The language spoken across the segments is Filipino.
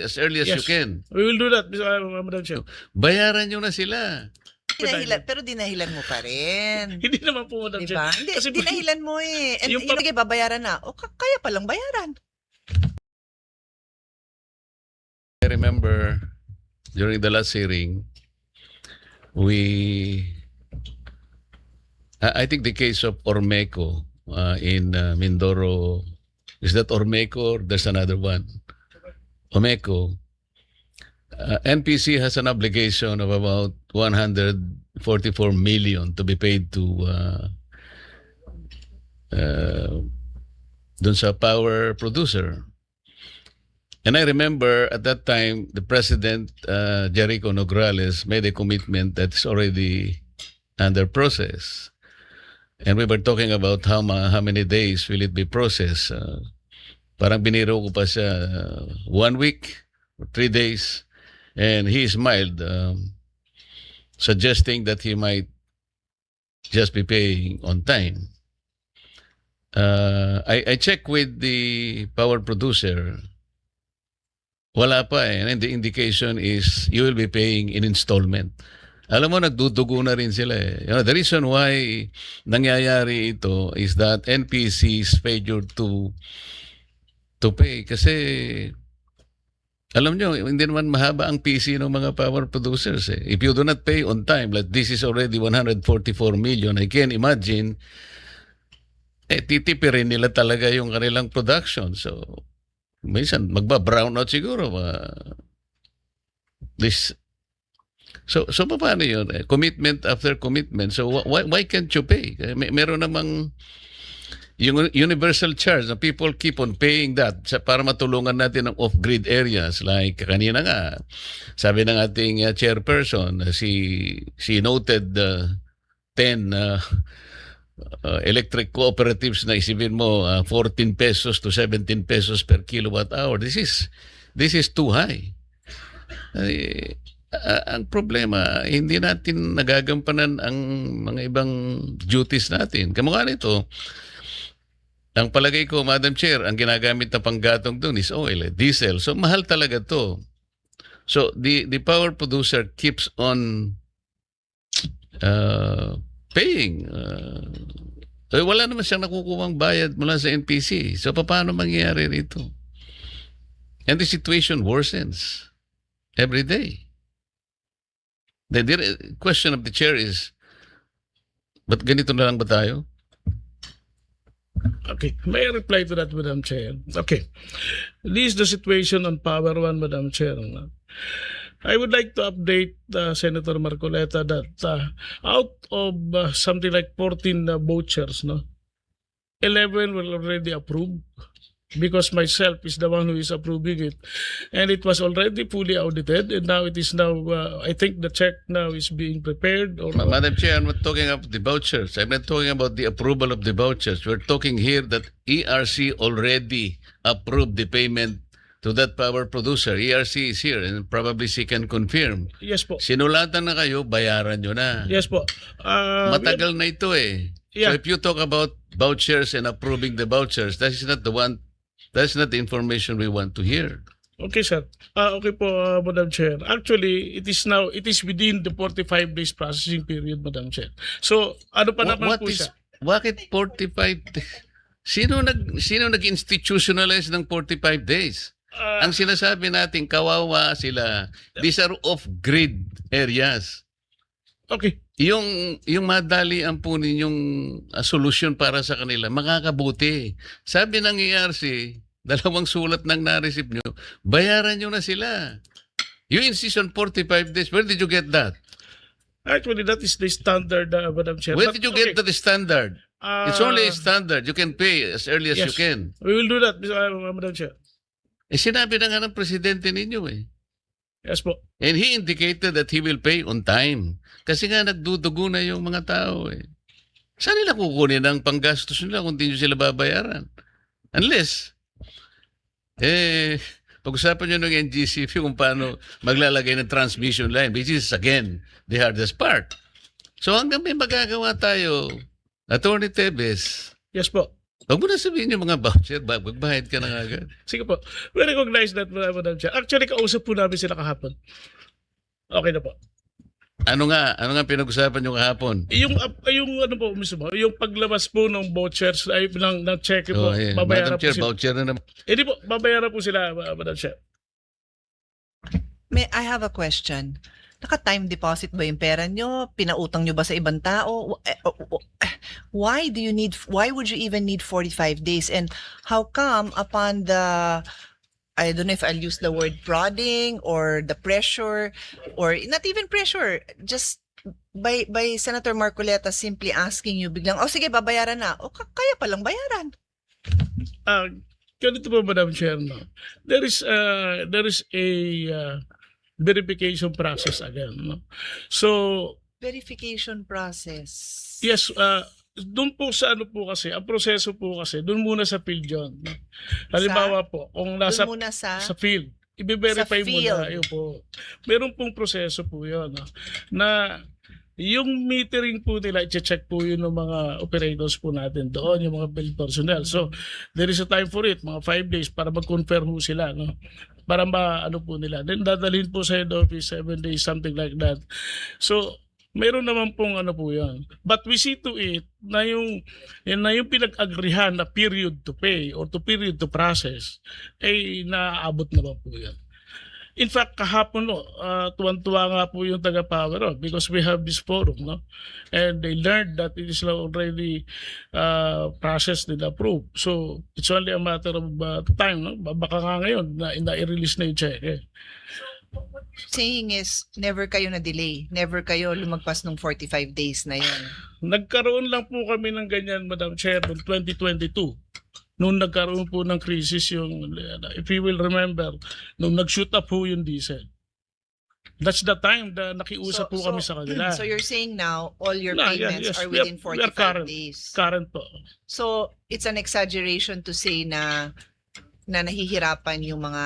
as early as you Yes. can. We will do that, uh, Madam Chair. Bayaran nyo na sila. Dinahilan, pero dinahilan mo pa rin. Hindi naman po, Madam Diba? Chair. Hindi, Kasi dinahilan mo eh. And Yung yung, pa- babayaran na. O, ka- kaya palang bayaran. I remember during the last hearing, we, I I think the case of Ormeco uh, in uh, Mindoro, is that Ormeco or there's another one? Omeco. Uh, NPC has an obligation of about 144 million to be paid to uh, uh, dun sa power producer. And I remember at that time, the president, uh, Jericho Nograles, made a commitment that's already under process. And we were talking about how, ma- how many days will it be processed. Uh, parang biniro ko pa siya, uh, one week, three days. And he smiled, um, suggesting that he might just be paying on time. Uh, I, I checked with the power producer. Wala pa eh. And the indication is you will be paying in installment. Alam mo, nagdudugo na rin sila eh. You know, the reason why nangyayari ito is that NPC is failure to to pay. Kasi alam nyo, hindi naman mahaba ang PC ng mga power producers. Eh. If you do not pay on time, like this is already 144 million, I can imagine, eh, titipirin nila talaga yung kanilang production. So, minsan magba-brown out siguro. Uh, this So so paano 'yun? Eh, Commitment after commitment. So wh- why why can't you pay? May, meron namang yung universal charge. Na people keep on paying that sa, para matulungan natin ang off-grid areas. Like kanina nga sabi ng ating uh, chairperson uh, si si noted uh, 10 uh, uh, electric cooperatives na isipin mo uh, 14 pesos to 17 pesos per kilowatt hour. This is this is too high. Ay, a- ang problema hindi natin nagagampanan ang mga ibang duties natin. Kamukha nito ang palagay ko Madam Chair ang ginagamit na panggatong doon is oil eh, diesel so mahal talaga to so the the power producer keeps on uh, paying uh, eh, wala naman siyang nakukuhang bayad mula sa NPC. So, paano mangyayari rito? And the situation worsens every day. The question of the chair is, ba't ganito na lang ba tayo? Okay, may I reply to that, Madam Chair? Okay. This is the situation on Power One, Madam Chair. I would like to update uh, Senator Marcoleta that uh, out of uh, something like 14 uh, vouchers, no, 11 were already approved because myself is the one who is approving it, and it was already fully audited, and now it is now. Uh, I think the check now is being prepared. Or Ma- Madam Chair, I'm not talking about the vouchers. I'm not talking about the approval of the vouchers. We're talking here that ERC already approved the payment to that power producer. ERC is here and probably she can confirm. yes po. Sinulatan na kayo, bayaran nyo na. Yes po. Uh, Matagal na ito eh. Yeah. So if you talk about vouchers and approving the vouchers, that is not the one, that's not the information we want to hear. Okay, sir. Ah, okay po, ah, Madam Chair. Actually, it is now, it is within the 45 days processing period, Madam Chair. So, ano pa Wha- naman what po is, siya? bakit 45 days? Sino nag sino nag-institutionalize ng 45 days? Ah, Ang sinasabi natin kawawa sila. These are off-grid areas. okay. Yung yung madali ang po ninyong uh, solusyon para sa kanila, makakabuti. Sabi ng ERC, dalawang sulat nang na-receive nyo, bayaran nyo na sila. You insist on 45 days. Where did you get that? Actually, that is the standard, ah, Madam Chair. Where did you okay, get that standard? ah, It's only a standard. You can pay as early as you yes. can. We will do that, ah, Madam Chair. Eh sinabi na nga ng presidente ninyo eh. Yes po. And he indicated that he will pay on time. Kasi nga nagdudugo na yung mga tao eh. Saan nila kukunin ang panggastos nila kung di nyo sila babayaran? Unless, eh, pag-usapan nyo ng NGCP kung paano maglalagay ng transmission line, which is, again, the hardest part. So hanggang may magagawa tayo, Attorney Tebes, Yes po. Huwag mo na sabihin yung mga voucher, ba- magbayad ka na nga agad. Sige po. We recognize that, Madam Chair. Actually, kausap po namin sila kahapon. Okay na po. Ano nga, ano nga pinag-usapan yung kahapon? Yung, yung ano po mismo, yung paglabas po ng vouchers, ay, ng, ng check po, Oh, ayan. babayaran Madam po Chair, sila. voucher na naman. Hindi po, babayaran po sila, uh, Madam Chair. May, I have a question. Naka-time deposit ba yung pera nyo? Pinautang nyo ba sa ibang tao? Eh, oh, oh, eh, Why do you need, why would you even need 45 days? And how come upon the, I don't know if I'll use the word prodding or the pressure or not even pressure, just by by Senator Marcoleta simply asking you biglang, oh sige, babayaran na. O ka- kaya palang bayaran. Ah, ganito po, Madam Chair, no? There is, uh, there is a uh, verification process again, no? So, Verification process. Yes, uh, doon po sa ano po kasi, ang proseso po kasi, doon muna sa field yun. no? Halimbawa po, kung nasa muna sa, sa field, i-verify mo na yun po. Meron pong proseso po yun. no? Na yung metering po nila, i-check po yun ng mga operators po natin doon, yung mga field personnel. So, there is a time for it, mga 5 days para mag-confirm po sila. No? Para ma-ano po nila. Then, dadalhin po sa head office 7 days, something like that. So, meron naman pong ano po yan. But we see to it na yung, na yung pinag-agrihan na period to pay or to period to process, ay naaabot naman po yan. In fact, kahapon, no, uh, tuwan-tuwa nga po yung taga-power oh, because we have this forum, no? And they learned that it is already uh, processed and approved. So, it's only a matter of uh, time, no? Baka nga ngayon na, na i-release na yung check, eh. saying is, never kayo na-delay. Never kayo lumagpas ng 45 days na yun. Nagkaroon lang po kami ng ganyan, Madam Chair, noong 2022. Noong nagkaroon po ng crisis yung, if you will remember, nung nag-shoot up po yung diesel. That's the time na nakiusap po kami sa kanila. So you're saying now, all your No, yeah, payments yes, are we are- within we are 45 current. days. Current po. So it's an exaggeration to say na na nahihirapan yung mga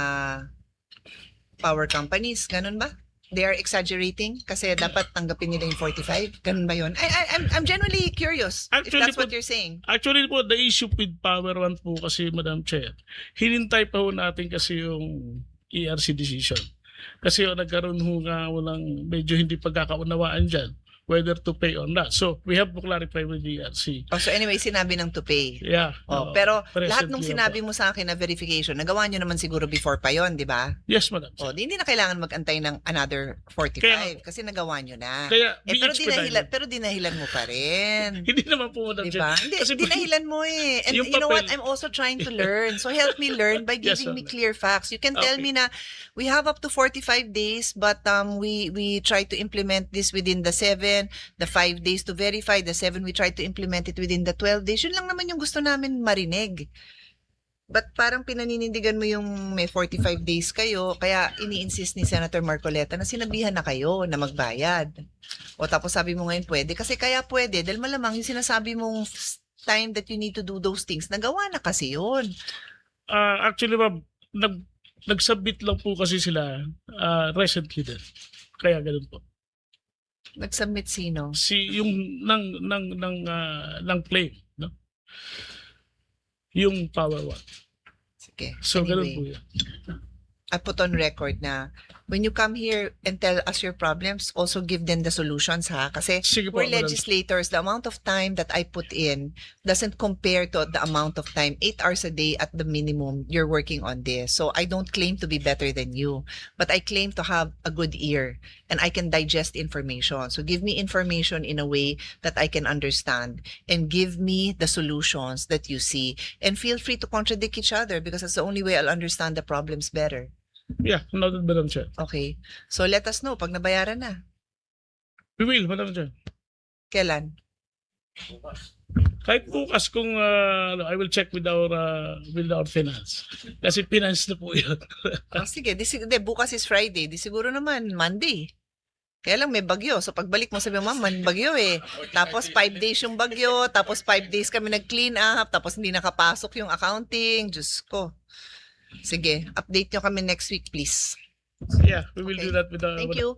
power companies. Ganun ba? They are exaggerating kasi dapat tanggapin nila yung 45. Ganun ba yun? I, I, I'm, I'm genuinely curious if Actually that's what po- you're saying. Actually po, the issue with Power One po kasi, Madam Chair, hinintay pa ho natin kasi yung ERC decision. Kasi ho, nagkaroon ho nga walang medyo hindi pagkakaunawaan dyan whether to pay or not. So, we have to clarify with the ERC. Oh, so anyway, sinabi ng to pay. Yeah. Oh, oo, pero lahat po. sinabi mo sa akin na verification, nagawa nyo naman siguro before pa yon, di ba? Yes, Madam. O, di, hindi na kailangan magantay ng another 45 Kaya- kasi nagawa nyo na. Kaya, eh, pero dinahilan, pero dinahilan mo pa rin. Hindi naman po, Madam Di Chair. ba? Hindi, Kasi dinahilan mo eh. And you know what? papel- I'm also trying to learn. So help me learn by Yes, giving me ma'am. clear facts. You can tell Okay. me na we have up to 45 days but um we we try to implement this within the 7, the 5 days to verify, the 7 we try to implement it within the 12 days. Yun lang naman yung gusto namin marinig. But parang pinaninindigan mo yung may 45 days kayo, kaya ini-insist ni Senator Marcoleta na sinabihan na kayo na magbayad. O tapos sabi mo ngayon pwede. Kasi kaya pwede, dahil malamang yung sinasabi mong time that you need to do those things, nagawa na kasi yun. Ah, actually, ma'am, nag, nag-submit lang po kasi sila ah, recently din. Kaya ganun po. Nag-submit sino? si yung ng ng ng ah, ng claim no yung power one Sige. so ganun po anyway, yun I put on record na when you come here and tell us your problems, also give them the solutions ha. Kasi sige po we're madam. legislators, the amount of time that I put in doesn't compare to the amount of time, eight hours a day at the minimum, you're working on this. So I don't claim to be better than you, but I claim to have a good ear and I can digest information. So give me information in a way that I can understand and give me the solutions that you see. And feel free to contradict each other because that's the only way I'll understand the problems better. Yeah noted madam chair Okay. So let us know pag nabayaran na. we will madam chair Kailan? kahit bukas kung ano, I will check with our ah, with our finance kasi finance na po yun Oh, sige, di, di, bukas is Friday. Di siguro naman Monday. Kaya lang may bagyo. So pagbalik mo sabi mo, ma'am, man bagyo eh. Tapos five days yung bagyo, tapos five days kami nag-clean up, tapos hindi nakapasok yung accounting. Diyos ko. Sige, update nyo kami next week, please. yeah we will Okay. do that with our Thank you.